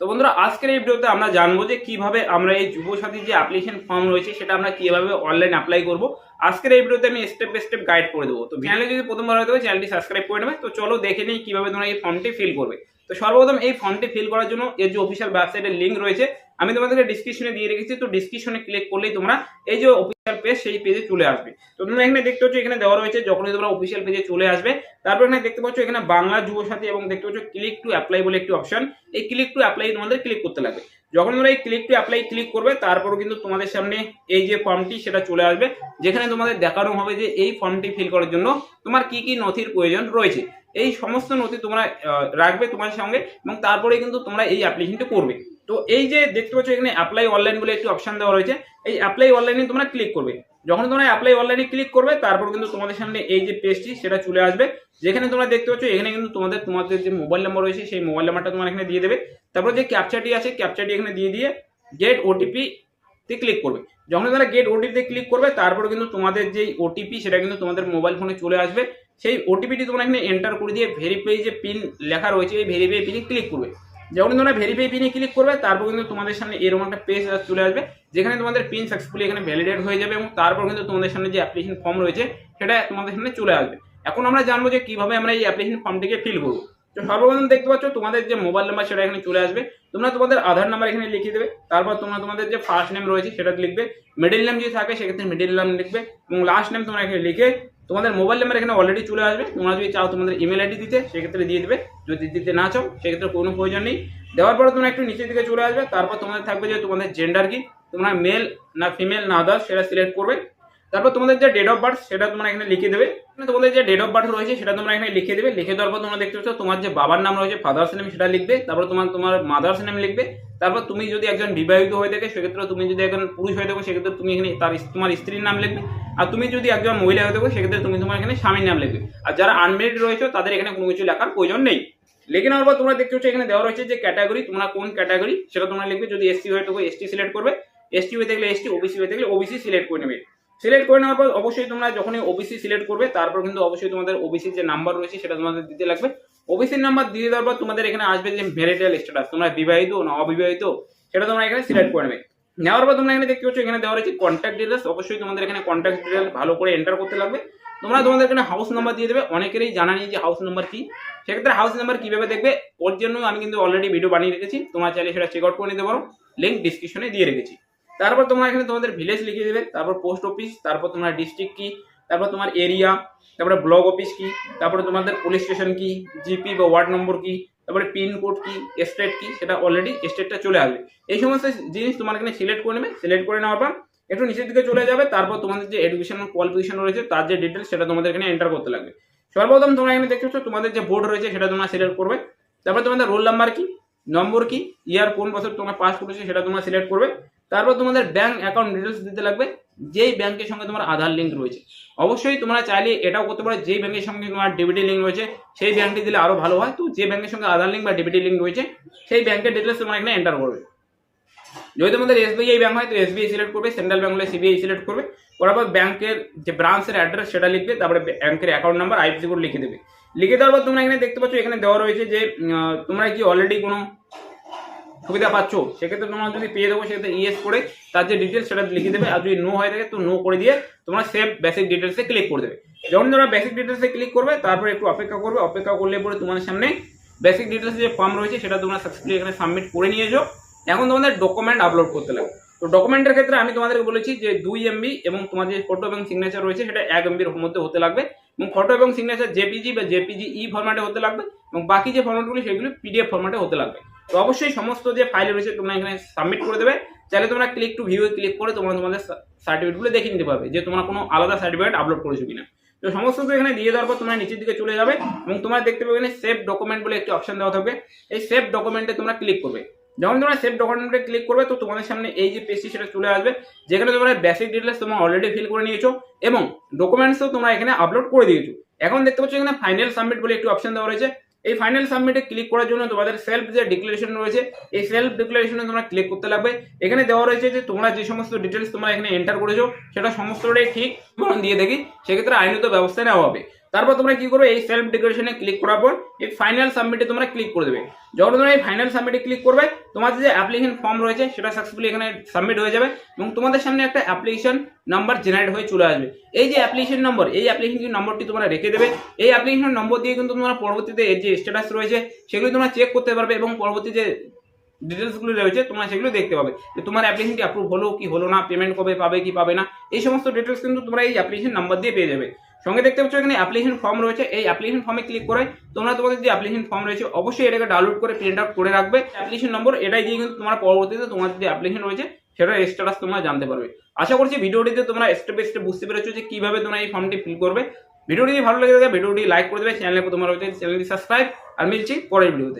তো বন্ধুরা, আজকের এই ভিডিওতে আমরা জানব যে কীভাবে আমরা এই যুবসাথী যে অ্যাপ্লিকেশন ফর্ম রয়েছে, সেটা আমরা কীভাবে অনলাইন অ্যাপ্লাই করব। আজকের এই ভিডিওতে আমি স্টেপ বাই স্টেপ গাইড করে দেবো। তো চ্যানেলে যদি প্রথমবার হয়ে চ্যানেলটি সাবস্ক্রাইব করে নেবে। তো চলো দেখে নিই কীভাবে তোমরা এই ফর্মটি ফিল করবে। তো সর্বপ্রথম এই ফর্মটি ফিল করার জন্য এর যে অফিসিয়াল ওয়েবসাইটের লিঙ্ক রয়েছে আমি তোমাদেরকে ডিসক্রিপশনে দিয়ে রেখেছি, তো ডিসক্রিপশনে ক্লিক করলেই তোমরা এই যে অফিসিয়াল পেজ সেই পেজে চলে আসবে। তো তোমরা এখানে দেখতে পাচ্ছ, এখানে দেওয়া রয়েছে, যখনই তোমরা অফিসিয়াল পেজে চলে আসবে, তারপর এখানে দেখতে পাচ্ছ, এখানে বাংলা যুব সাথী এবং দেখতে পাচ্ছ ক্লিক টু অ্যাপ্লাই বলে একটি অপশন এই ক্লিক টু অ্যাপ্লাই তোমাদের ক্লিক করতে লাগবে। যখন তোমরা এই ক্লিক টু অ্যাপ্লাই ক্লিক করবে তারপর কিন্তু তোমাদের সামনে এই যে ফর্মটি সেটা চলে আসবে, যেখানে তোমাদের দেখানো হবে যে এই ফর্মটি ফিল করার জন্য তোমার কি কি নথির প্রয়োজন রয়েছে। এই সমস্ত নথি তোমরা রাখবে তোমার সঙ্গে এবং তারপরে কিন্তু তোমরা এই অ্যাপ্লিকেশনটি করবে। তো এই যে দেখতে পাচ্ছ এখানে অ্যাপ্লাই অনলাইন বলে একটি অপশান দেওয়া রয়েছে। এই অ্যাপ্লাই অনলাইনে তোমরা ক্লিক করবে। যখন তোমরা অ্যাপ্লাই অনলাইনে ক্লিক করবে, তারপর কিন্তু তোমাদের সামনে এই যে পেজটি সেটা চলে আসবে। যেখানে তোমরা দেখতে পাচ্ছ, এখানে কিন্তু তোমাদের তোমাদের যে মোবাইল নাম্বার রয়েছে, সেই মোবাইল নাম্বারটা তোমরা এখানে দিয়ে দেবে। তারপর যে ক্যাপচারটি আছে ক্যাপচারটি এখানে দিয়ে দিয়ে গেট ওটিপি তে ক্লিক করবে। যখন তোমরা গেট ওটিপিতে ক্লিক করবে, তারপর কিন্তু তোমাদের যে ওটিপি সেটা কিন্তু তোমাদের মোবাইল ফোনে চলে আসবে। সেই ওটিপিটি তোমরা এখানে এন্টার করে দিয়ে ভেরিফাই যে পিন লেখা রয়েছে, এই ভেরিফাই পিনে ক্লিক করবে। যখন তোমরা ভেরিফাই পিনে ক্লিক করবে, তারপর কিন্তু তোমাদের সামনে এরকম একটা পেজ চলে আসবে, যেখানে তোমাদের পিন সাকসেসফুলি এখানে ভ্যালিডেট হয়ে যাবে এবং তারপর কিন্তু তোমাদের সামনে যে অ্যাপ্লিকেশন ফর্ম রয়েছে, সেটা তোমাদের সামনে চলে আসবে। এখন আমরা জানব যে কীভাবে আমরা এই অ্যাপ্লিকেশন ফর্মটিকে ফিল করব। তো সর্বপ্রথম দেখতে পাচ্ছ, তোমাদের যে মোবাইল নাম্বার সেটা এখানে চলে আসবে। তোমরা তোমাদের আধার নাম্বার এখানে লিখে দেবে, তারপর তোমরা তোমাদের যে ফার্স্ট নেম রয়েছে সেটা লিখবে মিডিল নেম যদি থাকে, সেক্ষেত্রে মিডিল নেম লিখবে এবং লাস্ট নেম তোমরা এখানে লিখে তোমাদের মোবাইল নাম্বার এখানে অলরেডি চলে আসবে। তোমরা যদি চাও তোমাদের ইমেল আইডি দিতে, সেক্ষেত্রে দিয়ে দেবে। যদি দিতে না চাও, সেক্ষেত্রে কোনো প্রয়োজন নেই। দেওয়ার পরে তোমরা একটু নিচের দিকে চলে আসবে। তারপর তোমাদের থাকবে যে তোমাদের জেন্ডার কি। তোমরা মেল না ফিমেল না আদার্স সেটা সিলেক্ট করবে। তারপর তোমাদের যে ডেট অফ বার্থ সেটা তোমরা এখানে লিখে দেবে। মানে তোমাদের যে ডেট অফ বার্থ রয়েছে, সেটা তোমরা এখানে লিখে দেবে। লিখে দেওয়ার পর তোমরা দেখতে পাচ্ছ, তোমার যে বাবার নাম রয়েছে ফাদার্স নেম সেটা লিখবে। তারপর তোমার তোমার মাদার্স নেম লিখবে। তারপর তুমি যদি একজন বিবাহিত হয়ে থাকে সেক্ষেত্রে তুমি যদি একজন পুরুষ হয়ে থাকো, সেক্ষেত্রে তুমি এখানে তার তোমার স্ত্রীর নাম লিখবে। আর তুমি যদি একজন মহিলা হয়ে থাকো, সেক্ষেত্রে তুমি তোমার এখানে স্বামীর নাম লিখবে। আর যারা আনমেরিড রয়েছে, তাদের এখানে কোনো কিছু লেখার প্রয়োজন নেই। লিখে নেওয়ার পর তোমরা দেখতে পাচ্ছ, এখানে দেওয়া রয়েছে যে ক্যাটাগরি তোমরা কোন ক্যাটাগরি সেটা তোমরা লিখবে। যদি এসটি হয়ে থাকো এসটি সিলেক্ট করবে। এসটি হয়ে থাকলে এসটি ওবিসি হয়ে থাকলে ওবিসি সিলেক্ট করে নেবে। সিলেক্ট করে নেওয়ার পর অবশ্যই তোমরা যখনই ওবিসি সিলেক্ট করবে, তারপর কিন্তু অবশ্যই তোমাদের ওবিসির যে নাম্বার রয়েছে সেটা তোমাদের দিতে লাগবে। ওবিসির নাম্বার দিয়ে দেওয়ার পর তোমাদের এখানে আসবে যে ম্যারিটাল স্ট্যাটাস তোমরা বিবাহিত না অবিবাহিত, সেটা তোমরা এখানে সিলেক্ট করে নেবে। নেওয়ার পর তোমরা এখানে দেখতে পাচ্ছ এখানে দেওয়া রয়েছে কন্ট্যাক্ট ডিটেলস অবশ্যই তোমাদের এখানে কন্ট্যাক্ট ডিটেল ভালো করে এন্টার করতে লাগবে। তোমরা তোমাদের এখানে হাউস নাম্বার দিয়ে দেবে, অনেকেরই জানা নেই যে হাউস নাম্বার কি। সেক্ষেত্রে হাউস নাম্বার কীভাবে দেখবে, ওর জন্য আমি কিন্তু অলরেডি ভিডিও বানিয়ে রেখেছি। তোমরা চাইলে সেটা চেক আউট করে নিতে পারো লিঙ্ক ডিসক্রিপশনে দিয়ে রেখেছি। তারপর তোমরা এখানে তোমাদের ভিলেজ লিখে দেবে, তারপর পোস্ট অফিস তারপর তোমার ডিস্ট্রিক্ট কি, তারপর তোমার এরিয়া তারপরে ব্লক অফিস কি, তারপরে তোমাদের পুলিশ স্টেশন কি জিপি বা ওয়ার্ড নম্বর কি, তারপরে পিনকোড কি স্টেট কি, সেটা অলরেডি স্টেটটা চলে আসবে। এই সমস্ত জিনিস তোমার এখানে সিলেক্ট করে নেবে সিলেক্ট করে নেওয়ার পর একটু নিচের দিকে চলে যাবে, তারপর তোমাদের যে এডুকেশন কোয়ালিফিকেশন রয়েছে, তার যে ডিটেলস সেটা তোমাদের এখানে এন্টার করতে লাগবে। সর্বপ্রথম তোমরা এখানে দেখতে পাচ্ছ, তোমাদের যে বোর্ড রয়েছে সেটা তোমরা সিলেক্ট করবে। তারপর তোমাদের রোল নাম্বার কি নম্বর কি? ইয়ার কোন বছর তোমরা পাস করেছ সেটা তোমরা সিলেক্ট করবে। তারপর তোমাদের ব্যাংক অ্যাকাউন্ট ডিটেলস দিতে লাগবে। যেই ব্যাংকের সঙ্গে তোমার আধার লিঙ্ক রয়েছে। অবশ্যই তোমরা চাইলে এটাও করতে পারো, যেই ব্যাংকের সঙ্গে তোমার ডেবিটি লিঙ্ক রয়েছে, সেই ব্যাংকটি দিলে আরও ভালো হয়। তো যে ব্যাংকের সঙ্গে আধার লিঙ্ক বা ডেবিটি লিঙ্ক রয়েছে, সেই ব্যাংকের ডিটেলস তোমরা এখানে এন্টার করবে। যদি তোমাদের এসবিআই ব্যাংক হয়, তো এসবিআই সিলেক্ট করবে সেন্ট্রাল ব্যাংক হলে সিবিআই সিলেক্ট করবে। করার পর ব্যাংকের যে ব্রাঞ্চের অ্যাড্রেস সেটা লিখবে, তারপরে ব্যাংকের অ্যাকাউন্ট নাম্বার আইএফসি কোড লিখে দেবে। লিখে দেওয়ার পর তোমরা এখানে দেখতে পাচ্ছ, এখানে দেওয়া রয়েছে যে তোমরা কি অলরেডি কোনো সুবিধা পাচ্ছ? সেক্ষেত্রে তোমরা যদি পেয়ে দেবো সেক্ষেত্রে ইয়েস করে তার যে ডিটেলস সেটা লিখে দেবে। আর যদি নো হয়ে থাকে, তো নো করে দিয়ে তোমরা সেভ বেসিক ডিটেলসে ক্লিক করে দেবে। যখন তোমরা বেসিক ডিটেলসে ক্লিক করবে, তারপরে একটু অপেক্ষা করবে। অপেক্ষা করলে পরে তোমাদের সামনে বেসিক ডিটেলস যে ফর্ম রয়েছে, সেটা তোমরা সাকসেসফুলি এখানে সাবমিট করে নিয়েছো। এখন তোমাদের ডকুমেন্ট আপলোড করতে লাগবে। তো ডকুমেন্টের ক্ষেত্রে আমি তোমাদেরকে বলেছি যে দুই এমবি এবং তোমার যে ফটো এবং সিগনেচার রয়েছে, সেটা এক এমবির মধ্যে হতে লাগবে। এবং ফটো এবং সিগনেচার জেপিজি বা জেপিজি ই ফরম্যাটে হতে লাগবে এবং বাকি যে ফরম্যাটগুলি সেগুলি পিডিএফ ফরম্যাটে হতে লাগবে। তো অবশ্যই সমস্ত যে ফাইল রয়েছে তোমরা এখানে সাবমিট করে দেবে। চাইলে তোমরা ক্লিক টু ভিউ ক্লিক করে তোমরা তোমাদের সার্টিফিকেটগুলো দেখে নিতে পারবে যে তোমরা কোনো আলাদা সার্টিফিকেট আপলোড করেছ কিনা। তো সমস্ত কিছু এখানে দিয়ে দেওয়ার পর তোমরা নিচের দিকে চলে যাবে এবং তোমরা দেখতে পাবে এখানে সেভ ডকুমেন্ট বলে একটি অপশন দেওয়া থাকবে। এই সেভ ডকুমেন্টে তোমরা ক্লিক করবে। যখন তোমরা সেভ ডকুমেন্টে ক্লিক করবে, তো তোমাদের সামনে এই যে পেজটি সেটা চলে আসবে। যেখানে তোমরা বেসিক ডিটেলস তোমরা অলরেডি ফিল করে নিয়েছো এবং ডকুমেন্টসও তোমরা এখানে আপলোড করে দিয়েছ। এখন দেখতে পাচ্ছ এখানে ফাইনাল সাবমিট বলে একটি অপশন দেওয়া রয়েছে। এই ফাইনাল সাবমিটে ক্লিক করার জন্য তোমাদের সেলফ যে ডিক্লারেশন রয়েছে, এই সেলফ ডিক্লারেশনে তোমরা ক্লিক করতে লাগবে। এখানে দেওয়া রয়েছে যে তোমরা যে সমস্ত ডিটেলস তোমরা এখানে এন্টার করেছ, সেটা সমস্তটাই ঠিক দিয়ে দেখি, সেক্ষেত্রে আইনত ব্যবস্থা নেওয়া হবে। তারপর তোমরা কি করবে? এই সেলফ ডিক্লারেশনে ক্লিক করার পর এই ফাইনাল সাবমিটে তোমরা ক্লিক করে দেবে। যখন তোমরা এই ফাইনাল সাবমিটে ক্লিক করবে, তোমাদের যে অ্যাপ্লিকেশন ফর্ম রয়েছে, সেটা সাকসেসফুলি এখানে সাবমিট হয়ে যাবে এবং তোমাদের সামনে একটা অ্যাপ্লিকেশন নাম্বার জেনারেট হয়ে চলে আসবে। এই যে অ্যাপ্লিকেশন নম্বর এই অ্যাপ্লিকেশন নম্বরটি তোমরা রেখে দেবে, এই অ্যাপ্লিকেশন নম্বর দিয়ে কিন্তু তোমরা পরবর্তীতে এর যে স্ট্যাটাস রয়েছে, সেগুলো তোমরা চেক করতে পারবে এবং পরবর্তী যে ডিটেলসগুলো রয়েছে, তোমরা সেগুলো দেখতে পাবে যে তোমার অ্যাপ্লিকেশনটি অ্যাপ্রুভ হলো কি হলো না পেমেন্ট কবে পাবে, কি পাবে না, এই সমস্ত ডিটেলস কিন্তু তোমরা এই অ্যাপ্লিকেশন নাম্বার দিয়ে পেয়ে যাবে। সঙ্গে দেখতে পাচ্ছ এখানে অ্যাপ্লিকেশন ফর্ম রয়েছে। এই অ্যাপ্লিকেশন ফর্মে ক্লিক করে তোমরা তোমাদের যে অ্যাপ্লিকেশন ফর্ম রয়েছে, অবশ্যই এটাকে ডাউনলোড করে প্রিন্ট আউট করে রাখবে। অ্যাপ্লিকেশন নম্বর এটাই দিয়ে কিন্তু তোমরা পরবর্তীতে তোমার যে অ্যাপ্লিকেশন রয়েছে, সেটার স্ট্যাটাস তোমরা জানতে পারবে। আশা করছি ভিডিওটিতে তোমরা স্টেপ বাই স্টেপ বুঝতে পেরেছ যে কীভাবে তোমরা এই ফর্মটি ফিল করবে। ভিডিওটি ভালো লেগে থাকে, ভিডিওটি লাইক করে দেবে চ্যানেলে তোমরা রয়েছে চ্যানেলটি সাবস্ক্রাইব আর মিলছি পরের ভিডিওতে।